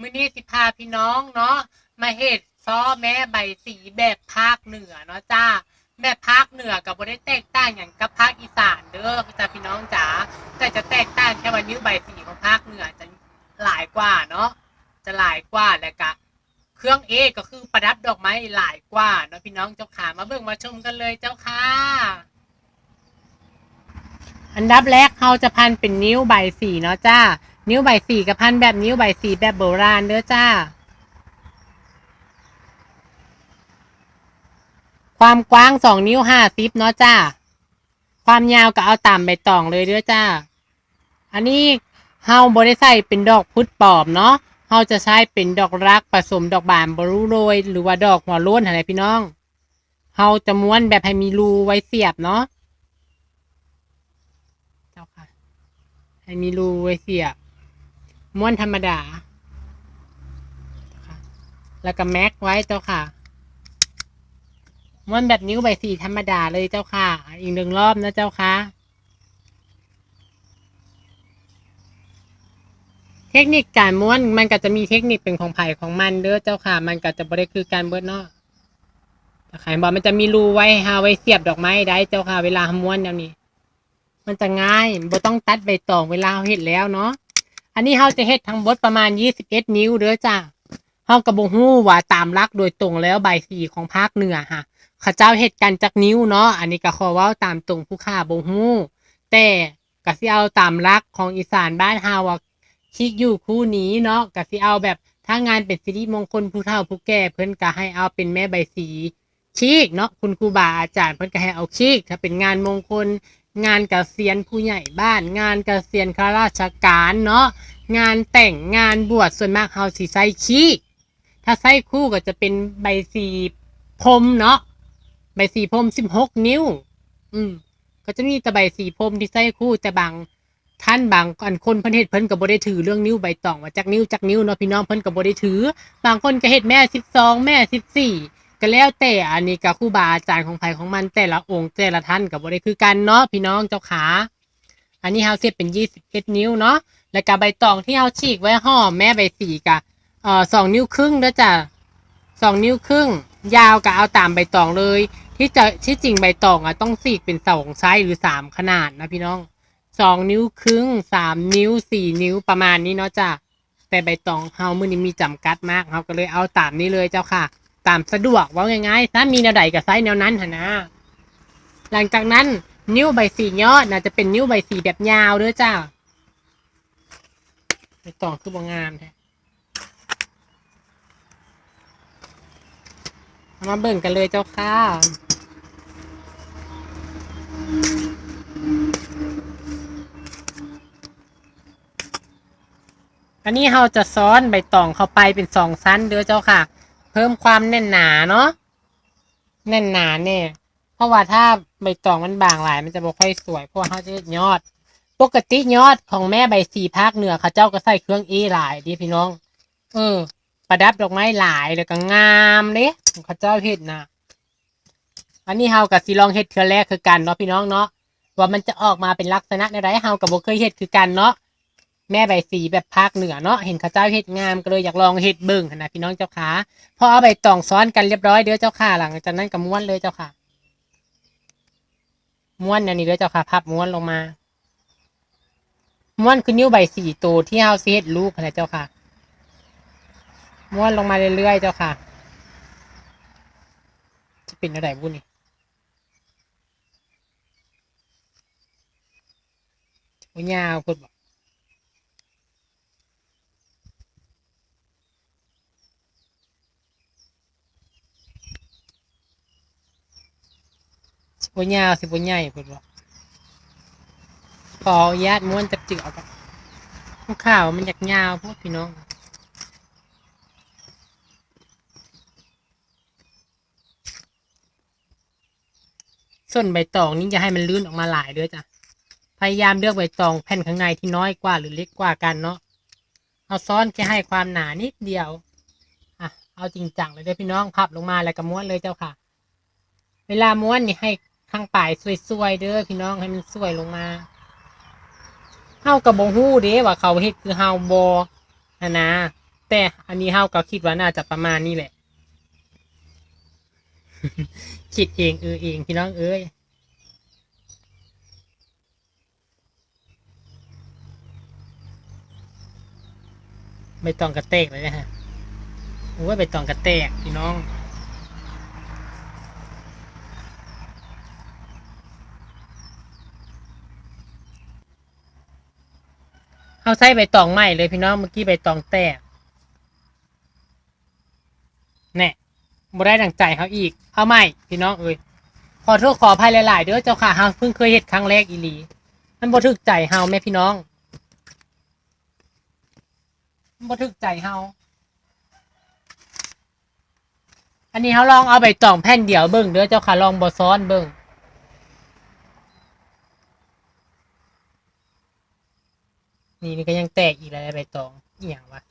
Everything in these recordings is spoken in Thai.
มื้อนี้สิพาพี่น้องเนาะมาเฮ็ดซ้อแม่ใบสีแบบภาคเหนือเนาะจ้าแบบภาคเหนือกับบ่ได้แตกต่างอย่างกับภาคอีสานเด้อจ้าพี่น้องจ๋าแต่จะแตกต่างแค่ว่านิ้วใบสีของภาคเหนือจะหลายกว่าเนาะจะหลายกว่าแล้วก็เครื่องเอก็คือประดับดอกไม้หลายกว่าเนาะพี่น้องเจ้าขามาเบิ่งมาชมกันเลยเจ้าค่ะอันดับแรกเราจะพันเป็นนิ้วใบสีเนาะจ้า นิ้วใบสีกับพันแบบนิ้วใบสีแบบโบราณเด้อจ้า ความกว้างสองนิ้วห้าซิปเนาะจ้า ความยาวก็เอาตามใบตองเลยเด้อจ้า อันนี้เฮาบริใส่เป็นดอกพุธปอบเนาะเฮาจะใช้เป็นดอกรักผสมดอกบานบรูโรย หรือว่าดอกหัวโล้นอะไรพี่น้องเฮาจะม้วนแบบให้มีรูไว้เสียบเนาะเจ้าค่ะ ให้มีรูไว้เสียบ ม้วนธรรมดา แล้วก็แม็กไว้เจ้าค่ะ ม้วนแบบนิ้วใบสีธรรมดาเลยเจ้าค่ะ อีกหนึ่งรอบนะเจ้าค่ะ เทคนิคการม้วนมันก็จะมีเทคนิคเป็นของไผ่ของมันเด้อเจ้าค่ะ มันก็จะบ่ได้คือการเบิดเนาะแต่ขายบอกมันจะมีรูไว้หาไว้เสียบดอกไม้ได้เจ้าค่ะ เวลาม้วนแนวนี้ มันจะง่ายบ่ต้องตัดใบตองเวลาเราเฮ็ดแล้วเนาะ อันนี้เราจะเฮ็ดทั้งหมดประมาณ21นิ้วเด้อจ้าเฮาก็บ่ฮู้ว่าตามลักโดยตรงแล้วใบสีของภาคเหนือค่ะเขาเจ้าเฮ็ดกันจักนิ้วเนาะอันนี้ก็ขอเว้าตามตรงผู้ค่าบ่ฮู้แต่ก็สิเอาตามลักของอีสานบ้านเฮาว่าคิกอยู่คู่นี้เนาะก็สิเอาแบบถ้างานเป็นสิริมงคลผู้เฒ่าผู้แก่เพิ่นก็ให้เอาเป็นแม่ใบสีชีกเนาะคุณครูบาอาจารย์เพิ่นก็ให้เอาชีกถ้าเป็นงานมงคล งานเกษียณผู้ใหญ่บ้าน งานเกษียณข้าราชการเนาะงานแต่งงานบวชส่วนมากเฮาสิใส่ขี้ถ้าใส่คู่ก็จะเป็นใบสีพรมเนาะใบสีพรมสิบหกนิ้ว อืม ก็จะมีแต่ใบสีพรมที่ใส่คู่แต่บางท่านบางอันคนเพิ่นเฮ็ดเพิ่นก็บ่ได้ถือเรื่องนิ้วใบตองว่าจักนิ้วจักนิ้วเนาะพี่น้องเพิ่นก็บ่ได้ถือ บางคนก็เฮ็ดแม่สิบสองแม่สิบสี่ ก็แล้วแต่อันนี้ก็ครูบาอาจารย์ของไผของมันแต่ละองค์แต่ละท่านก็บ่ได้คือกันเนาะพี่น้องเจ้าขา อันนี้เฮาเซตเป็น21นิ้วเนาะแล้วก็ใบตองที่เฮาฉีกไว้ห่อแม่ใบสีกะเอ่อ2นิ้วครึ่งเด้อจ้ะ2นิ้วครึ่ง ยาวก็เอาตามใบตองเลย ที่จะที่จริงใบตองอะต้องฉีกเป็นสองไซส์หรือสามขนาดนะพี่น้องสองนิ้วครึ่งสามนิ้วสี่นิ้วประมาณนี้เนาะจ้ะแต่ใบตองเฮามือนี้มีจำกัดมากเฮาก็เลยเอาตามนี้เลยเจ้าค่ะ ตามสะดวกว่าง่ายๆถ้ามีแนวใดก็ไซส์แนวนั้นหนนะ หลังจากนั้นนิ้วใบสียอดน่าจะเป็นนิ้วใบสีแบบยาวด้อจ้าใบตองคือบางามแท้มาเบิ่งกันเลยเจ้าค่ะอันนี้เราจะซ้อนใบตองเข้าไปเป็นสองชั้นเด้อเจ้าค่ะ พิ่มความแน่นหนาเนาะแน่นหนาเนี่ย เพราะว่าถ้าใบตองมันบางหลาย มันจะบ่ค่อยสวยเพราะว่าเขาจะยอด ปกติยอดของแม่ใบสีภาคเหนือเขาเจ้าก็ใส่เครื่องเอหลายดิพี่น้อง เออ ประดับดอกไม้หลายแล้วก็งามเด้เขาเจ้าเฮ็ดนะอันนี้เฮากับสิลองเฮ็ดเทื่อแรกคือกันเนาะพี่น้องเนาะว่ามันจะออกมาเป็นลักษณะใดๆเฮากับบ่เคยเฮ็ดคือกันเนาะ แม่ใบสีแบบภาคเหนือเนาะเห็นเขาเจ้าเฮ็ดงามก็เลยอยากลองเฮ็ดเบิ่งนะพี่น้องเจ้าขาพอเอาใบตองซ้อนกันเรียบร้อยเด้อเจ้าค่ะหลังจากนั้นก็ม้วนเลยเจ้าค่ะม้วนอันนี้เด้อเจ้าค่ะพับม้วนลงมาม้วนคือนิ้วใบสีตัวที่เฮาสิเฮ็ดลูกนะเจ้าค่ะม้วนลงมาเรื่อยๆเจ้าค่ะ จะเป็นอะไรบุญนี่โอ้ยาวพูดบอก บยาวสิบใหญ่พูดว่าขออนุญาตม้วนจับจืดเอกับข่าวมันอยากยาวพวกพี่น้องส่วนใบตองนี่จะให้มันลื่นออกมาหลายเด้อจ้ะพยายามเลือกใบตองแผ่นข้างในที่น้อยกว่าหรือเล็กกว่ากันเนาะเอาซ้อนแค่ให้ความหนานิดเดียวอะเอาจริงจังเลยเด้อพี่น้องพับลงมาแล้วก็ม้วนเลยเจ้าค่ะ เวลาม้วนนี่ให้ ข้างปลายสวยๆเด้อพี่น้องให้มันสวยลงมาเฮากับบงฮู้เด้ว่าเขาเฮ็ดคือเฮาบอนะนะแต่อันนี้เฮาก็คิดว่าน่าจะประมาณนี้แหละ คิดเองเออเองพี่น้องเอ้ยไม่ต้องกระเตกเลยนะฮะโอ้ยไปต้องกระเตกพี่น้อง เอาใส่ใบตองใหม่เลยพี่น้องเมื่อกี้ใบตองแตกแน่บ่ได้ดังใจเขาอีก เอาใหม่พี่น้องเอ้ยขอโทษขออภัยหลาย ๆ เด้อเจ้าค่ะเฮาเพิ่งเคยเห็ดครั้งแรกอีหลีมันบ่ถึกใจเฮาแม่พี่น้องมันบ่ถึกใจเฮาอันนี้เฮาลองเอาใบตองแผ่นเดียวเบิ่งเด้อเจ้าค่ะลองบ่ซ้อนเบิ่ง นี่นี่ก็ยังแตกอีกแล้วใบตองอีหยังวะ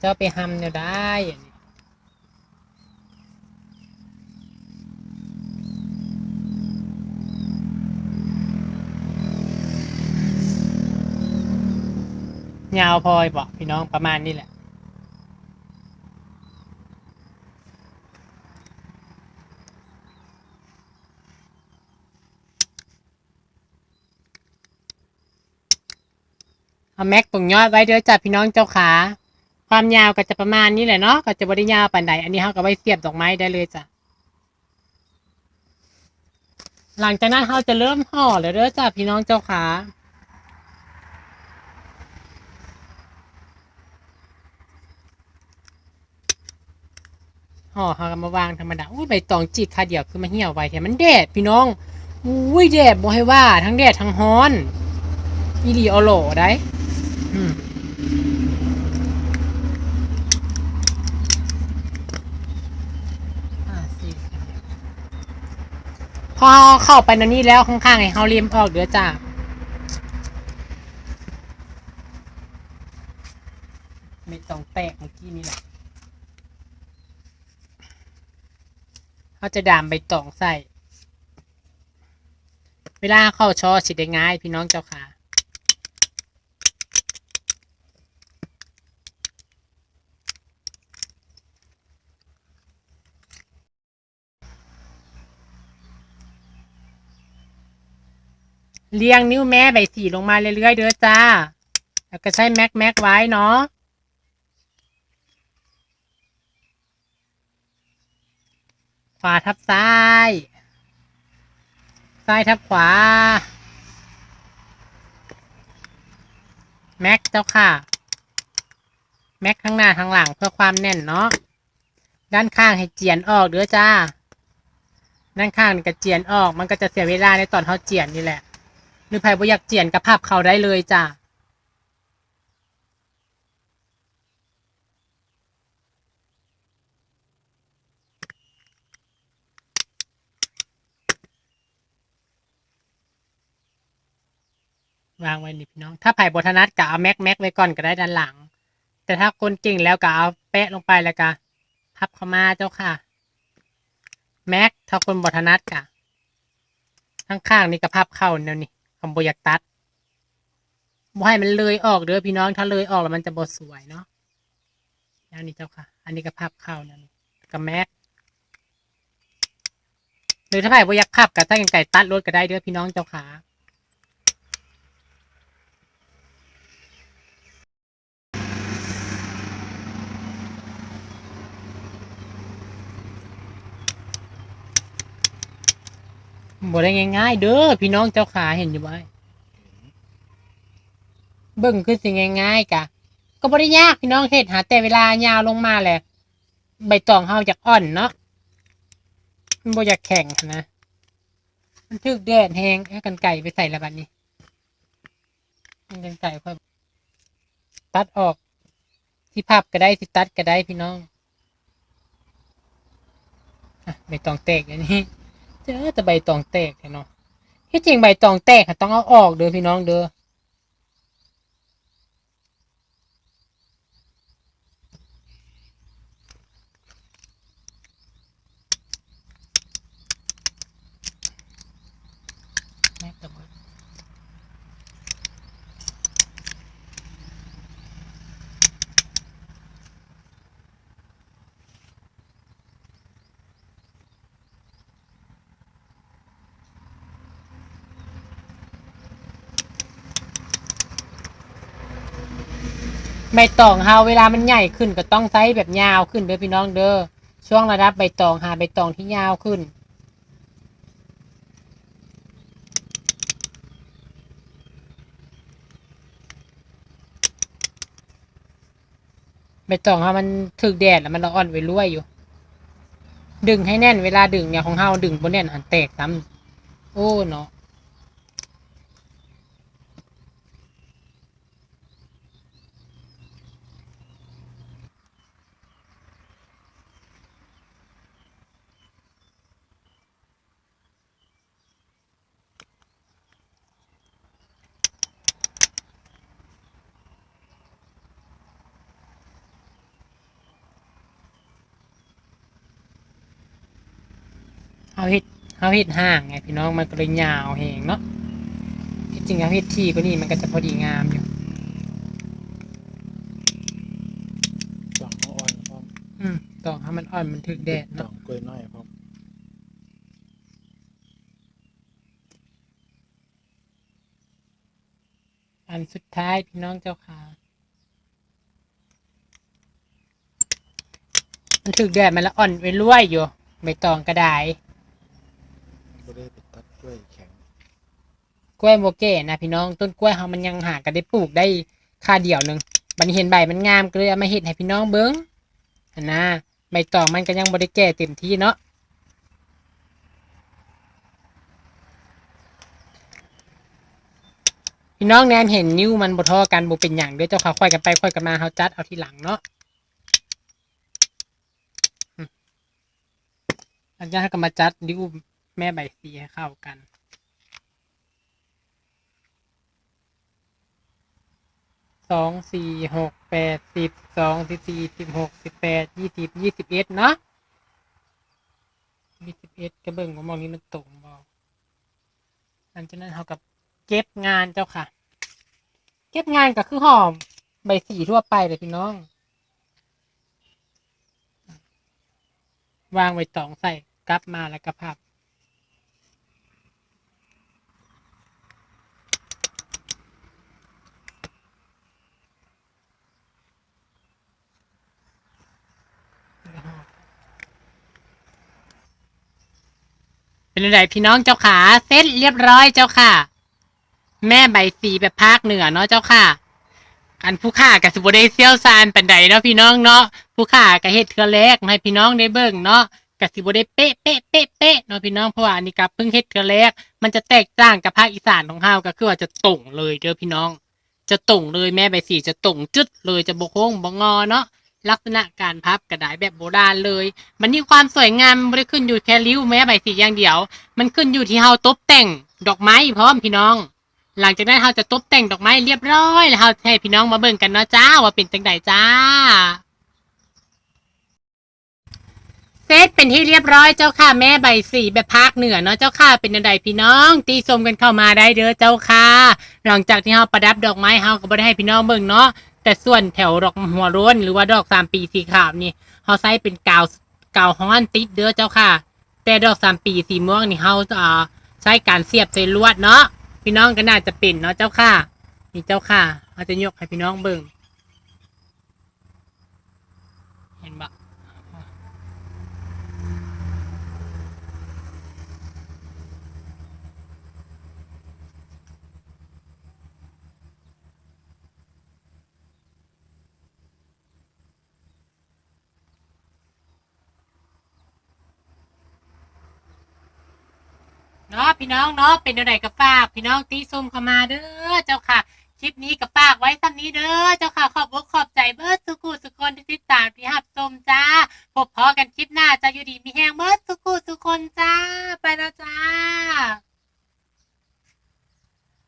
เจ้าไปหำเนี่ยได้อันนี้ยาวพอยบอกพี่น้องประมาณนี้แหละ เอาแม็กตรงยอดไว้เด้อจ้ะพี่น้องเจ้าขา ความยาวก็จะประมาณนี้แหละเนาะก็จะบริยาวปานใดอันนี้เขาก็ไว้เสียบดอกไม้ได้เลยจ้ะหลังจากนั้นเขาจะเริ่มห่อเลยเด้อจ้ะพี่น้องเจ้าขาห่อเขาก็มาวางธรรมดาอุ้ยใบตองจีกคาเดียวคือมาเหี่ยวไว้แถมมันแดดพี่น้องอุ้ยแดดบ่ให้ว่าทั้งแดดทั้งฮ้อนอีหลีอโลได้อืมห้าสี่ พอเข้าไปในนี้แล้วข้างๆให้เขาเลียมออกเดือจ้าไม่ต้องแตกเมื่อกี้นี่แหละเขาจะดามใบตองใส่ เวลาเข้าชอสิได้ง่าย พี่น้องเจ้าค่ะ เรียงนิ้วแม่ใบสีลงมาเรื่อยๆเด้อจ้า แล้วก็ใช้แม็กแม็กไว้เนาะขวาทับซ้าย ซ้ายทับขวา แม็กเจ้าค่ะ แม็กข้างหน้าข้างหลังเพื่อความแน่นเนาะ ด้านข้างให้เจียนออกเด้อจ้า ด้านข้างก็เจียนออก มันก็จะเสียเวลาในตอนเขาเจียนนี่แหละ รือใครบ่อยากเจียนกับภาพเขาได้เลยจ้าวางไว้นี่พี่น้อง ถ้าไผ่บทนัดก็เอาแม็กแม็กไว้ก่อนก็ได้ด้านหลัง แต่ถ้าคนเก่งแล้วก็เอาแปะลงไปแล้วก็พับเข้ามาเจ้าค่ะ แม็กถ้าคนบทนัดกะข้างๆนี่ก็พับเข้าแนวนี้ ผมบอยากตัดบ่ให้มันเลยออกเด้อพี่น้องถ้าเลยออกแล้วมันจะบสวยเนาะอันนี้เจ้าค่ะ อันนี้ก็ภาพเข้านั่นกับแม็กหรือถ้าใครบอยากพับก็ตั้งไก่ตัดรถก็ได้เด้อพี่น้องเจ้าค่ะ บ่ได้ง่ายๆเด้อพี่น้องเจ้าขาเห็นอยู่ไหมเบิ่งคือสิง่ายๆกะ ก็บ่ได้ยากพี่น้องเฮ็ดหา แต่เวลายาวลงมาแหละใบตองเฮาอยากอ่อนเนาะมันบ่อยากแข็งนะมันถึกแดดแห้งให้กันไก่ไปใส่ละบัดนี้มันกันไก่ค่อยตัดออกที่พับก็ได้ที่ตัดก็ได้พี่น้องอะใบตองแตกอันนี้ เจอแต่ใบตองแตกเนาะที่จริงใบตองแตกต้องเอาออกเด้อพี่น้องเด้อ ใบตองเฮาเวลามันใหญ่ขึ้นก็ต้องไซส์แบบยาวขึ้นเด้อพี่น้องเด้อช่วงระดับใบตองหาใบตองที่ยาวขึ้น ใบตองเฮามันถึกแดดแล้วมันละอ่อนไว้รั่วอยู่ ดึงให้แน่นเวลาดึงเนี่ยของเฮาดึงบ่แน่นหันแตกซ้ำโอ้เนาะ เฮาเฮ็ดเฮาเฮ็ดห่างไงพี่น้องมันก็เลยยาวแหงเนาะที่จริงเฮาเฮ็ดที่กว่านี้มันก็จะพอดีงามอยู่สองอ่อนพร้อมอืมตองให้มันอ่อนมันถึกแดดสอเนาะงกล้วยน้อยพร้อมอันสุดท้ายพี่น้องเจ้าค่ะมันถึกแดดมันละอ่อนไปรวยอยู่ใบตองกระไดายก็ได้ไปตัดกล้วยแข็งกล้วยโมเก้นะพี่น้องต้นกล้วยเฮามันยังหากันได้ปลูกได้ค่าเดียวหนึงบันเห็นใบมันงามก็เลยเอามาเฮ็ดให้พี่น้องเบิ่งอันนะใบตองมันก็ยังบ่ได้แก่เต็มที่เนาะพี่น้องแนมเห็นนิ้วมันบ่เทอกันบ่เป็นหยังเด้อเจ้าค่ะค่อยกันไปค่อยกันมาเฮาจัดเอาทีหลังเนาะอืมหลังจากนั้นก็มาจัดนิ้ว แม่ใบสีให้เข้ากัน สองสี่หกแปดสิบสองสิบสี่สิบหกสิบแปดยี่สิบยี่สิบเอ็ดเนาะยี่สิบเอ็ดก็เบิ่งว่ามองนี้มันตรงบ่หลังจากนั้นเขากับเก็บงานเจ้าค่ะ เก็บงานก็คือหอมใบสีทั่วไปเลยพี่น้อง วางไว้ตองใส่กลับมาแล้วก็พับ เป็นไรพี่น้องเจ้าขาเสร็จเรียบร้อยเจ้าค่ะ แม่ใบสีแบบภาคเหนือเนาะเจ้าค่ะอันผู้ข่ากับสุบได้เซียวซานปันใดเนาะพี่น้องเนาะผู้ข่ากับเฮ็ดเทือแรกให้พี่น้องได้เบิ่งเนาะกับสิบได้เป๊ะเป๊ะเป๊ะเป๊ะเนาะพี่น้องเพราะว่าอันนี้กับเพิ่งเฮ็ดเทือแรก มันจะแตกต่างกับภาคอีสานของเฮาก็คือว่าจะตรงเลยเด้อพี่น้อง จะตรงเลยแม่ใบสีจะตรงจึดเลยจะบกโค้งบกงอเนาะ ลักษณะการพับกระดาษแบบโบราณเลย มันมีความสวยงามไม่ได้ขึ้นอยู่แค่ริ้วแม้ใบสีอย่างเดียว มันขึ้นอยู่ที่เฮาตบแต่งดอกไม้พร้อมพี่น้อง หลังจากนั้นเฮาจะตบแต่งดอกไม้เรียบร้อยแล้วเฮาให้พี่น้องมาเบิ่งกันเนาะจ้าว่าเป็นจังไดจ้าเซตเป็นที่เรียบร้อยเจ้าค่ะแม่ใบสีแบบภาคเหนือเนาะเจ้าค่ะเป็นจังไดพี่น้อง ตีชมกันเข้ามาได้เด้อเจ้าค่ะ หลังจากที่เฮาประดับดอกไม้เฮาก็บ่ได้ให้พี่น้องเบิ่งเนาะ แต่ส่วนแถวดอกหัวร้นหรือว่าดอกสามปีสีขาวนี่เขาใช้เป็นกาวกาวฮ้อนติดเด้อเจ้าค่ะ แต่ดอกสามปีสีม่วงนี่เขาอ่าใช้การเสียบใส่ลวดเนาะพี่น้องก็น่าจะเป็นเนาะเจ้าค่ะ นี่เจ้าค่ะเราจะยกให้พี่น้องเบิ่ง นาะพี่น้องเนาะเป็นอะไรกับป้าพี่น้องตีซุ่มเข้ามาเด้อเจ้าค่ะ คลิปนี้กับป้าไว้สั้นนี้เด้อเจ้าค่ะขอบอกขอบใจเบิร์ดสุกูสุคนที่ติดตามพี่หับชมจ้าพบพอกันคลิปหน้าจะอยู่ดีมีแหงเบิร์ดสุกูสุคนจ้าไปแล้วจ้า